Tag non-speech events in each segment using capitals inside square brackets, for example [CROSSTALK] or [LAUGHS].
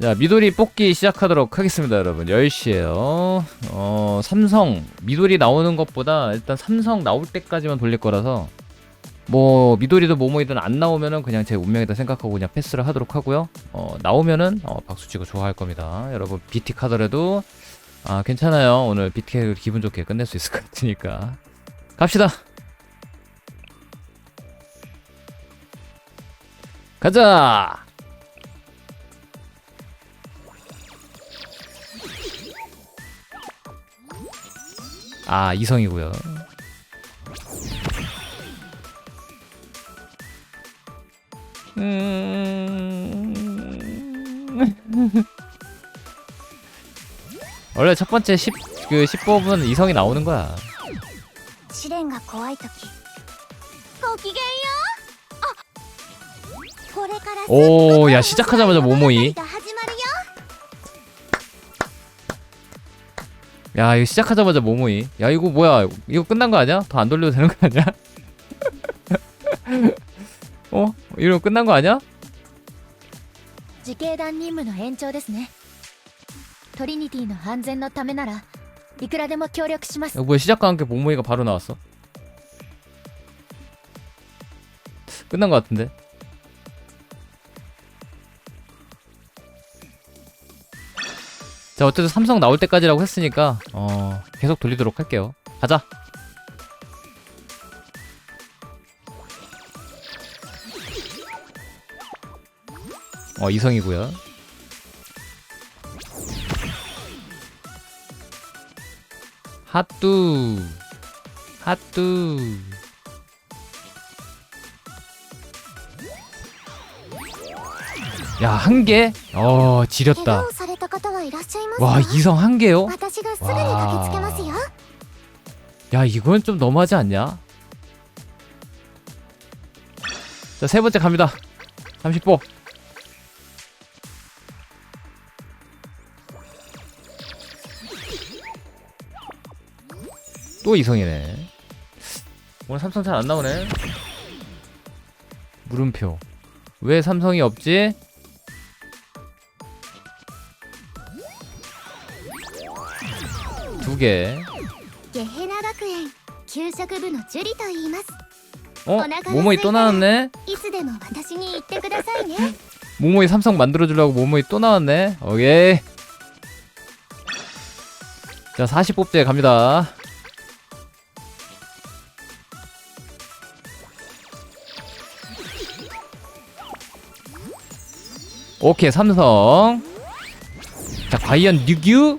자, 미도리 뽑기 시작하도록 하겠습니다, 여러분. 10시에요. 어, 삼성, 미도리 나오는 것보다 일단 삼성 나올 때까지만 돌릴 거라서, 뭐, 미도리도 뭐뭐이든 안 나오면은 그냥 제 운명이다 생각하고 그냥 패스를 하도록 하고요. 어, 나오면은, 어, 박수치고 좋아할 겁니다. 여러분, BT 카더라도, 아, 괜찮아요. 오늘 BT 기분 좋게 끝낼 수 있을 것 같으니까. 갑시다! 가자! 아 이성이고요. 음... 원래 첫 번째 10, 그 10법은 이성이 나오는 거야. 시련가 고와이 토끼. 고기게요. 오, 야 시작하자마자 모모이. 야 이거 시작하자마자 모모이. 야 이거 뭐야? 이거 끝난 거 아니야? 더 안 돌려도 되는 거 아니야? [LAUGHS] 어? 이거 끝난 거 아니야? 自警団任務の延長ですねトリニティの安全のためならいくらでも協力します 야, 뭐야 시작과 함께 모모이가 바로 나왔어. 끝난 거 같은데. 자 어쨌든 삼성 나올 때까지라고 했으니까 어 계속 돌리도록 할게요. 가자. 어 이성이고요. 핫뚜 핫뚜 야 한 개? 어 지렸다 와 이성 한 개요? 와. 야 이건 좀 너무하지 않냐? 자 세 번째 갑니다 30보 또 이성이네 오늘 삼성 잘 안나오네 물음표 왜 삼성이 없지? 개. 어? 모모이 또 나왔네? [LAUGHS] 모모이 삼성 만들어주려고 모모이 또 나왔네? 오케이. 자, 40뽑대 갑니다. 오케이, 삼성. 자, 과연 뉴규?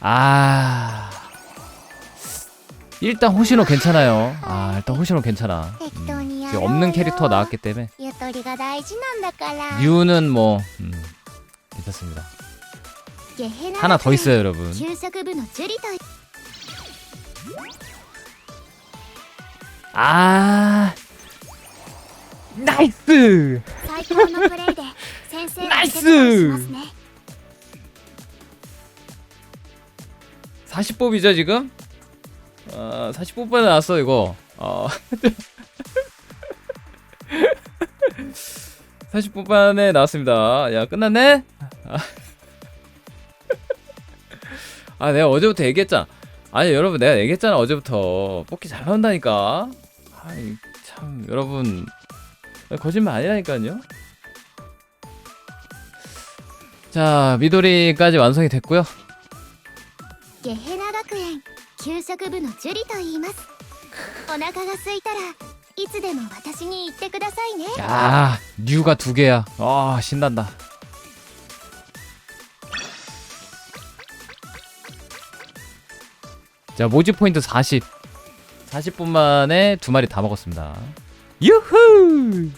아 일단 호시노 괜찮아요 아 일단 호시노 괜찮아 음, 지금 없는 캐릭터 나왔기 때문에 ゆとりが大事なんだから 류는 뭐 음, 괜찮습니다 ゲヘナ 하나 더 있어요 여러분 給食部のジュリと 아 나이스 最高のプレイで先生ナイスお手伝いしますね 40뽑이죠 지금? 어, 40뽑에 나왔어 이거 어. [LAUGHS] 40뽑반에 나왔습니다 야 끝났네? 아. 아 내가 어제부터 얘기했잖아 아니 여러분 내가 얘기했잖아 어제부터 뽑기 잘 나온다니까 아이 참 여러분 거짓말 아니라니까요 자 미도리까지 완성이 됐고요 ゲヘナ学園給食部のジュリと言いますお腹が空いたらいつでも私に言ってくださいね 야, 뉴가 두 개야. 아, 신난다. 자, 모지 포인트 40. 40분 만에 두 마리 다 먹었습니다. 유후!